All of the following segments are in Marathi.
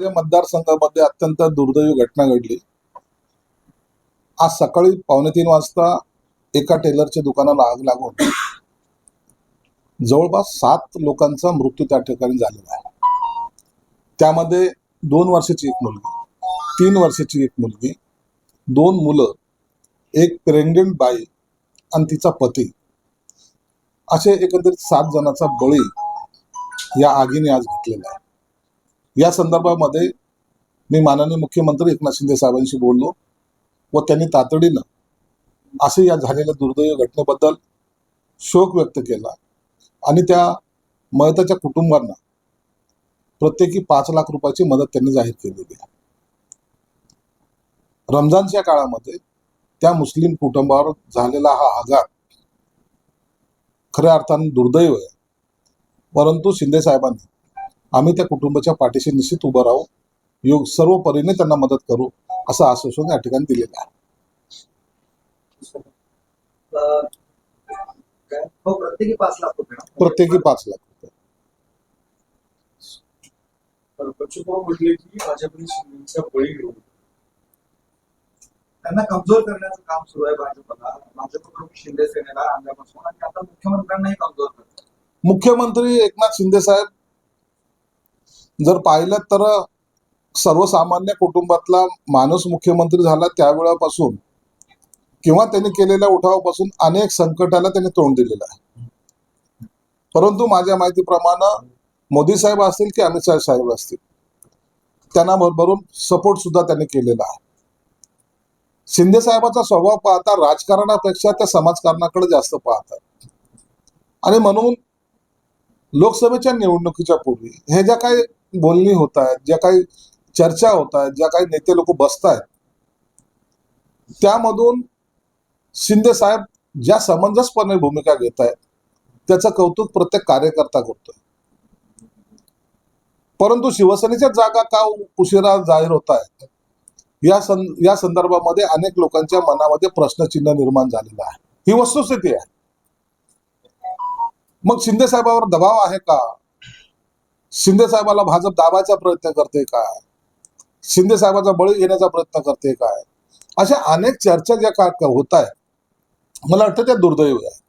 मतदारसंघामध्ये अत्यंत दुर्दैवी घटना घडली. आज सकाळी पावणे तीन वाजता एका टेलरच्या दुकानाला आग लागून जवळपास सात लोकांचा मृत्यू त्या ठिकाणी झालेला आहे. त्यामध्ये दोन वर्षाची एक मुलगी तीन वर्षाची एक मुलगी दोन मुलं एक प्रेग्नेंट बाई आणि तिचा पती. असे एकंदरीत सात जणांचा बळी या आगीने आज घेतलेला आहे. या संदर्भामध्ये मी माननीय मुख्यमंत्री एकनाथ शिंदे साहेबांशी बोललो व त्यांनी तातडीनं असे या झालेल्या दुर्दैव घटनेबद्दल शोक व्यक्त केला आणि त्या मयताच्या कुटुंबांना प्रत्येकी पाच लाख रुपयाची मदत त्यांनी जाहीर केलेली आहे. रमजानच्या काळामध्ये त्या मुस्लिम कुटुंबावर झालेला हा आघात खऱ्या अर्थाने दुर्दैव आहे. परंतु शिंदे साहेबांनी आम्ही त्या कुटुंबाच्या पाठीशी निश्चित उभं राहू. योग सर्व परीने त्यांना मदत करू असं आश्वासन या ठिकाणी दिलेलं आहे? हो प्रत्येकी पाच लाख रुपये? प्रत्येकी पाच लाख रुपये. बच्चूभाऊ म्हटले की भाजपने शिंदेचा बळी घेऊन त्यांना कमजोर करण्याचं काम सुरू आहे भाजपला. भाजपकडून शिंदे सेनेला आणल्यापासून आणि आता मुख्यमंत्र्यांनाही कमजोर करतात. मुख्यमंत्री एकनाथ शिंदे साहेब जर पाहिलं तर सर्वसामान्य कुटुंबातला माणूस मुख्यमंत्री झाला त्यावेळापासून किंवा त्यांनी केलेल्या उठावापासून अनेक संकटाला त्यांनी तोंड दिलेलं आहे. परंतु माझ्या माहितीप्रमाणे मोदी साहेब असतील की अमित शाह साहेब असतील त्यांना भरभरून सपोर्ट सुद्धा त्यांनी केलेला आहे. शिंदे साहेबाचा स्वभाव पाहता राजकारणापेक्षा त्या समाजकारणाकडे जास्त पाहतात. आणि म्हणून लोकसभेच्या निवडणुकीच्या पूर्वी हे ज्या काही बोलणी होत आहेत ज्या काही चर्चा होत आहेत ज्या काही नेते लोक बसत आहेत त्यामधून शिंदे साहेब ज्या समंजसपणे भूमिका घेत आहेत त्याचं कौतुक प्रत्येक कार्यकर्ता करतोय. परंतु शिवसेनेच्या जागा का उशिरा जाहीर होत आहेत या सं या संदर्भामध्ये अनेक लोकांच्या मनामध्ये प्रश्नचिन्ह निर्माण झालेलं आहे. ही वस्तुस्थिती आहे. मग शिंदे साहेबावर दबाव आहे का? शिंदे साहेबाला भाजप दाबायचा प्रयत्न करते का? शिंदे साहेबाचा बळी घेण्याचा प्रयत्न करते काय अशा अनेक चर्चा ज्या का होत आहेत मला वाटतं त्या दुर्दैव आहे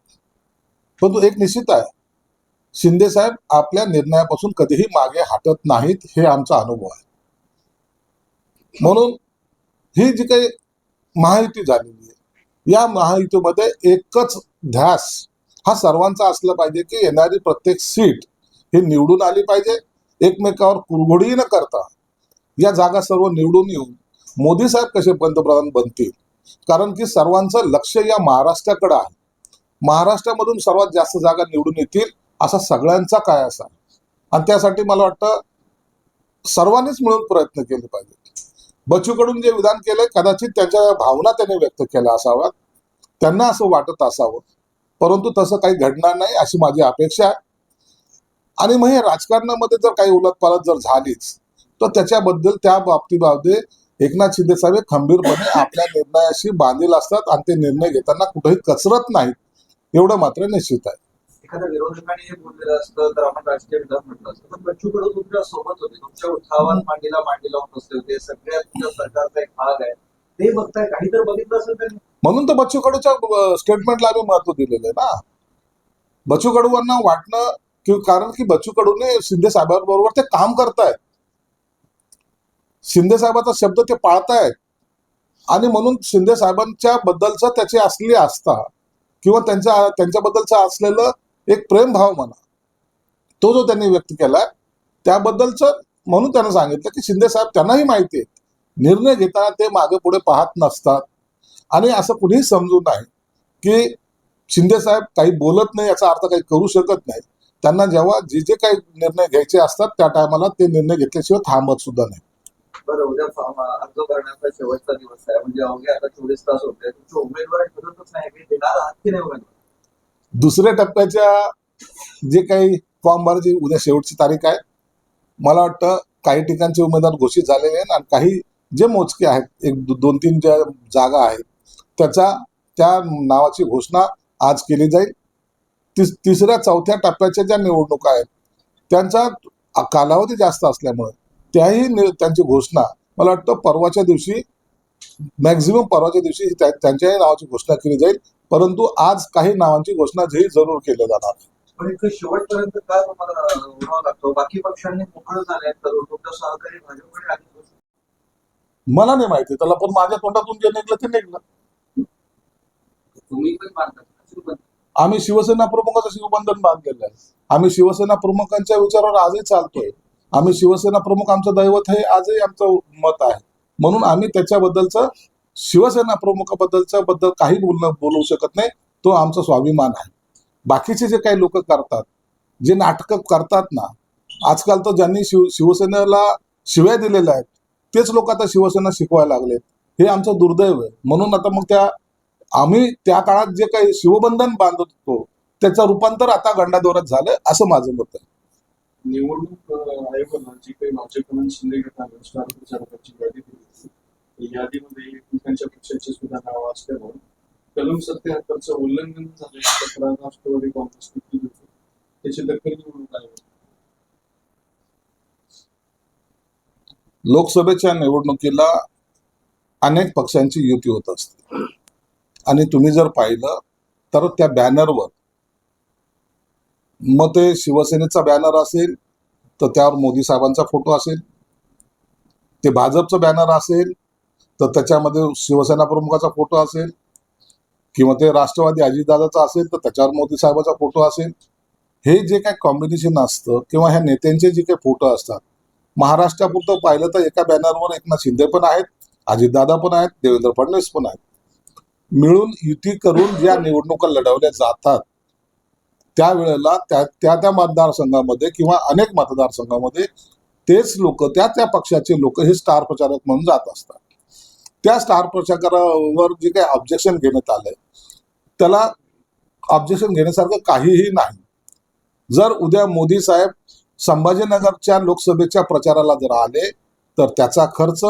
परंतु एक निश्चित आहे शिंदे साहेब आपल्या निर्णयापासून कधीही मागे हटत नाहीत हे आमचा अनुभव आहे. म्हणून ही जी काही महायुती झालेली आहे या महायुतीमध्ये एकच ध्यास हा सर्वांचा असला पाहिजे की येणारी प्रत्येक सीट हे निवडून आली पाहिजे. एकमेकावर कुरघोडी न करता या जागा सर्व निवडून येऊन मोदी साहेब कसे पंतप्रधान बनतील? कारण की सर्वांचं लक्ष या महाराष्ट्राकडे आहे. महाराष्ट्रामधून सर्वात जास्त जागा निवडून येतील असा सगळ्यांचा काय असा? आणि त्यासाठी मला वाटतं सर्वांनीच मिळून प्रयत्न केले पाहिजे बच्चूकडून जे विधान केलंय कदाचित त्यांच्या भावना त्यांनी व्यक्त केल्या असाव्यात. त्यांना असं वाटत असावं. परंतु तसं काही घडणार नाही अशी माझी अपेक्षा आहे. आणि मग हे राजकारणामध्ये जर काही उलटपालट जर झालीच तर त्याच्याबद्दल त्या बाबतीमध्ये एकनाथ शिंदे साहेब खंबीरपणे आपल्या निर्णयाशी बांधील असतात आणि ते निर्णय घेताना कुठेही कचरत नाहीत. एवढं मात्र निश्चित आहे. एखाद्या विरोधकाने हे बोललेलं असतं तर आपण राजकीय विधान म्हटलं असतं. पण बच्चू कडू तुमच्यासोबत होते. तुमच्या उत्साहात मांडीला मांडी लावून बसले होते. सगळ्या तुमच्या सरकारचा एक भाग आहे. ते बघताय. काही तर बघितलं असेल त्यांनी. म्हणून तर बच्चू कडूच्या स्टेटमेंटला आम्ही महत्त्व दिलेलं आहे ना. बच्चू कडूंना वाटणं की कारण की बच्चू कडूने शिंदे साहेबांबरोबर ते काम करतायत. शिंदे साहेबांचा शब्द ते पाळतायत. आणि म्हणून शिंदे साहेबांच्या बद्दलचं त्याची असली आस्था किंवा त्यांच्या त्यांच्याबद्दलचं असलेलं एक प्रेमभाव म्हणा तो जो त्यांनी व्यक्त केला त्याबद्दलचं म्हणून त्यांना सांगितलं की शिंदे साहेब त्यांनाही माहिती आहे निर्णय घेताना ते मागे पुढे पाहत नसतात. आणि असं कुणीही समजू नाही की शिंदे साहेब काही बोलत नाही याचा अर्थ काही करू शकत नाही त्यांना जेव्हा जे जे काही निर्णय घ्यायचे असतात त्या टायमाला ते निर्णय घेतल्याशिवाय थांबत सुद्धा नाही. बरं उद्या फॉर्म अर्ज भरण्याचा शेवटचा दिवस आहे. म्हणजे अवघे आता चोवीस तास होते. तुमचे उमेदवार ठरतच नाही की देणार आहात की नाही उमेदवार? दुसऱ्या टप्प्याच्या जे काही फॉर्म भरायची उद्या शेवटची तारीख आहे मला वाटतं काही ठिकाणचे उमेदवार घोषित झालेले आहेत आणि काही जे मोजके आहेत एक दोन तीन ज्या जागा आहेत त्याचा त्या नावाची घोषणा आज केली जाईल. तिस तिसऱ्या चौथ्या टप्प्याच्या ज्या निवडणुका आहेत त्यांचा कालावधी जास्त असल्यामुळे त्याही त्यांची घोषणा मला वाटतं परवाच्या दिवशी मॅक्झिमम परवाच्या दिवशी त्या- त्यांच्याही नावाची घोषणा केली जाईल. परंतु आज काही नावांची घोषणा ही जरूर केली जाणार. पण इतकं शेवटपर्यंत का तुम्हाला उठावं लागतो? बाकी पक्षांनी मोकळं झाले तर तुमच्या सहकारी भाजपकडे आधी मला नाही माहिती त्याला पण माझ्या तोंडातून जे निघलं ते निघलं. तुम्ही पण मानतात आम्ही शिवसेना प्रमुखाचं शिवबंधन बांधलेलं आहे. आम्ही शिवसेना प्रमुखांच्या विचारावर आजही चालतोय. आम्ही शिवसेना प्रमुख आमचं दैवत हे आजही आमचं मत आहे. म्हणून आम्ही त्याच्याबद्दलचं शिवसेना प्रमुखाबद्दलच्या बद्दल काही बोलणं बोलू शकत नाही. तो आमचा स्वाभिमान आहे. बाकीचे जे काही लोक करतात जे नाटकं करतात ना आजकाल तर ज्यांनी शिव शिवसेनेला शिव्या दिलेल्या आहेत तेच लोक आता शिवसेना शिकवायला लागलेत. हे आमचं दुर्दैव आहे. म्हणून आता मग त्या आम्ही त्या काळात जे काही शिवबंधन बांधत होतो त्याचं रूपांतर आता गंडादोरात झालं असं माझं मत आहे. निवडणूक जी काही भाजपकडून शिंदे गटाने स्टार प्रचारकाची यादी दिली यादीमध्ये एकमेकांच्या पक्षाची सुद्धा नावं असल्यामुळे कलम सत्याहत्तरचं उल्लंघन झाल्याची तक्रार राष्ट्रवादी काँग्रेसने केली होती त्याची दखल निवडणूक आयोग लोकसभेच्या निवडणुकीला अनेक पक्षांची युती होत असते. आणि तुम्ही जर पाहिलं तर त्या बॅनरवर मग ते शिवसेनेचा बॅनर असेल तर त्यावर मोदी साहेबांचा फोटो असेल ते भाजपचं बॅनर असेल तर त्याच्यामध्ये शिवसेना प्रमुखाचा फोटो असेल किंवा ते राष्ट्रवादी अजितदादाचा असेल तर त्याच्यावर मोदी साहेबाचा फोटो असेल. हे जे काही कॉम्बिनेशन असतं किंवा ह्या नेत्यांचे जे काही फोटो असतात महाराष्ट्रापुरतं पाहिलं तर एका बॅनरवर एकनाथ शिंदे पण आहेत अजितदादा पण आहेत देवेंद्र फडणवीस पण आहेत. मिळून युती करून ज्या निवडणुका लढवल्या जातात त्यावेळेला त्या त्या त्या मतदारसंघामध्ये किंवा अनेक मतदारसंघामध्ये तेच लोक त्या त्या पक्षाचे लोक हे स्टार प्रचारक म्हणून जात असतात. त्या स्टार प्रचारावर जे काही ऑब्जेक्शन घेण्यात आलंय त्याला ऑब्जेक्शन घेण्यासारखं काहीही नाही. जर उद्या मोदी साहेब संभाजीनगरच्या लोकसभेच्या प्रचाराला जर आले तर त्याचा खर्च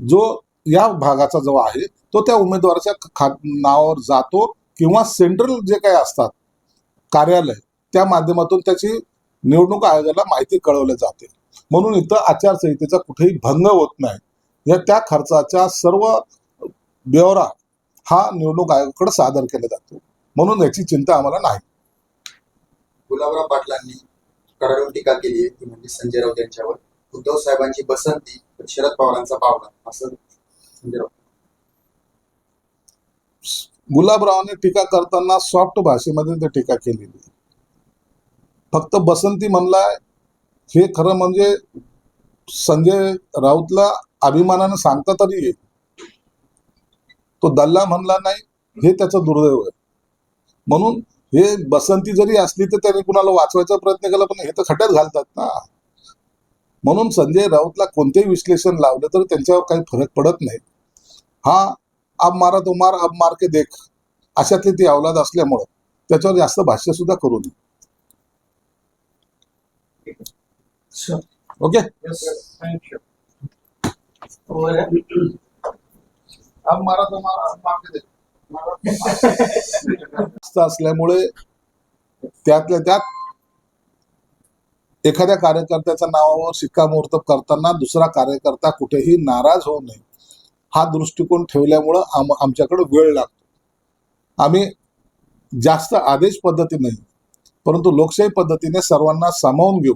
जो या भागाचा जो आहे तो त्या उमेदवाराच्या खा नावावर जातो किंवा सेंट्रल जे काही असतात कार्यालय त्या माध्यमातून त्याची निवडणूक आयोगाला माहिती कळवली जाते. म्हणून इथं आचारसंहितेचा कुठेही भंग होत नाही. या त्या खर्चाचा सर्व ब्यौरा हा निवडणूक आयोगाकडे सादर केला जातो. म्हणून याची चिंता आम्हाला नाही. गुलाबराव पाटलांनी कडाडून टीका केली आहे ती म्हणजे संजय राऊत यांच्यावर. उद्धव साहेबांची बसंती शरद पवारांचा पावला असं संजय राऊत. गुलाबरावांनी टीका करताना सॉफ्ट भाषेमध्ये ते टीका केलेली. फक्त बसंती म्हणलाय हे खरं म्हणजे संजय राऊतला अभिमानानं सांगता तरी येईल. तो दल्ला म्हणला नाही हे त्याचं दुर्दैव आहे. म्हणून हे बसंती जरी असली तर त्यांनी कुणाला वाचवायचा प्रयत्न केला पण हे तर खड्ड्यात घालतात ना. म्हणून संजय राऊतला कोणतेही विश्लेषण लावलं तर त्यांच्यावर काही फरक पडत नाही. हा अब मारा तो मार अब मार के देख. अशातली ती अवलाद असल्यामुळं त्याच्यावर जास्त भाष्य सुद्धा करू नये. ओके अब मारा तो मार अब मार के देख. जास्त असल्यामुळे त्यातल्या त्यात एखाद्या कार्यकर्त्याच्या नावावर शिक्कामोर्तब करताना दुसरा कार्यकर्ता कुठेही नाराज होऊ नये. हा दृष्टिकोन ठेवल्यामुळं आम आमच्याकडं वेळ लागतो. आम्ही जास्त आदेश पद्धती नाही परंतु लोकशाही पद्धतीने सर्वांना सामावून घेऊ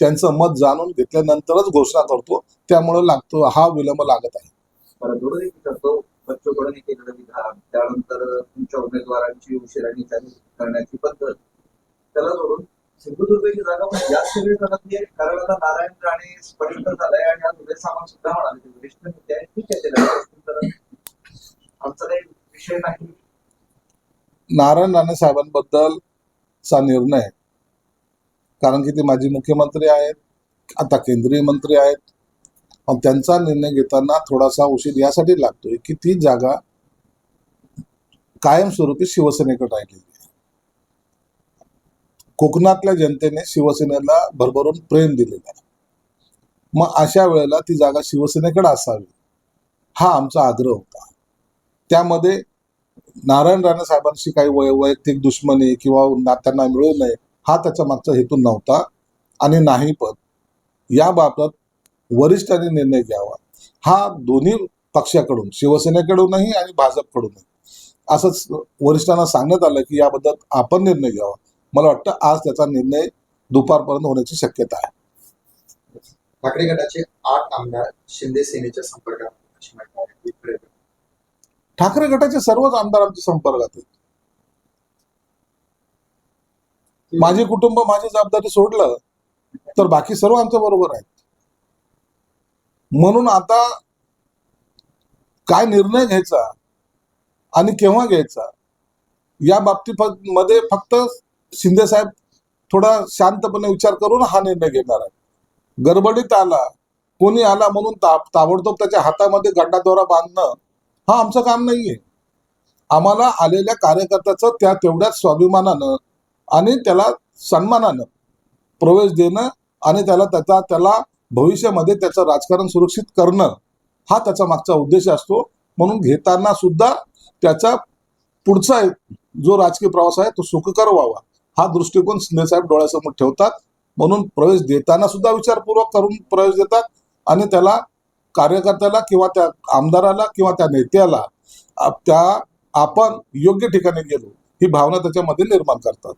त्यांचं मत जाणून घेतल्यानंतरच घोषणा करतो त्यामुळे लागतो हा विलंब लागत आहे. त्यानंतर तुमच्या उमेदवारांची उशिराणी करण्याची पद्धत. त्याला जोडून सिंधुदुर्गची जागा पण जास्त वेळ करत नाही. कारण आता नारायण राणे स्पष्ट झालाय आणि आज उदय सामंत सुद्धा म्हणाले वरिष्ठ नेते आहेत ठीक आहे त्याला आमचा काही विषय नाही. नारायण राणे साहेबांबद्दल चा निर्णय कारण की ते माजी मुख्यमंत्री आहेत आता केंद्रीय मंत्री आहेत. त्यांचा निर्णय घेताना थोडासा उशीर यासाठी लागतोय की ती जागा कायमस्वरूपी शिवसेनेकडे राहिली. कोकणातल्या जनतेने शिवसेनेला भरभरून प्रेम दिलेलं आहे. मग अशा वेळेला ती जागा शिवसेनेकडे असावी हा आमचा आग्रह होता. त्यामध्ये नारायण राणे साहेबांशी काही वय वैयक्तिक दुश्मनी किंवा नात्यांना मिळू नये हा त्याच्या मागचा हेतू नव्हता आणि नाही पण याबाबत वरिष्ठांनी निर्णय घ्यावा. हा दोन्ही पक्षाकडून शिवसेनेकडूनही आणि भाजपकडूनही असंच वरिष्ठांना सांगण्यात आलं की याबद्दल आपण निर्णय घ्यावा. मला वाटतं आज त्याचा निर्णय दुपारपर्यंत होण्याची शक्यता आहे. ठाकरे गटाचे आठ आमदार शिंदे सेनेच्या संपर्कात. ठाकरे गटाचे सर्वच आमदार आमच्या संपर्कात आहेत. माझे कुटुंब माझी जबाबदारी सोडलं तर बाकी सर्व आमच्या बरोबर आहेत. म्हणून आता काय निर्णय घ्यायचा आणि केव्हा घ्यायचा या बाबतीत मध्ये फक्त शिंदे साहेब थोडा शांतपणे विचार करून हा निर्णय घेणार आहे गडबडीत आला कोणी आला म्हणून ताब ताबडतोब त्याच्या हातामध्ये गड्डाद्वारा बांधणं हा आमचं काम नाहीये. आम्हाला आलेल्या कार्यकर्त्याचं त्या तेवढ्याच स्वाभिमानानं आणि त्याला सन्मानानं प्रवेश देणं आणि त्याला त्याचा त्याला भविष्यामध्ये त्याचं राजकारण सुरक्षित करणं हा त्याचा मागचा उद्देश असतो. म्हणून घेताना सुद्धा त्याचा पुढचा जो राजकीय प्रवास आहे तो सुखकर व्हावा. हा दृष्टिकोन शिंदेसाहेब डोळ्यासमोर ठेवतात. म्हणून प्रवेश देताना सुद्धा विचारपूर्वक करून प्रवेश देतात. आणि त्याला कार्यकर्त्याला किंवा त्या आमदाराला किंवा त्या नेत्याला त्या आपण योग्य ठिकाणी गेलो ही भावना त्याच्यामध्ये निर्माण करतात.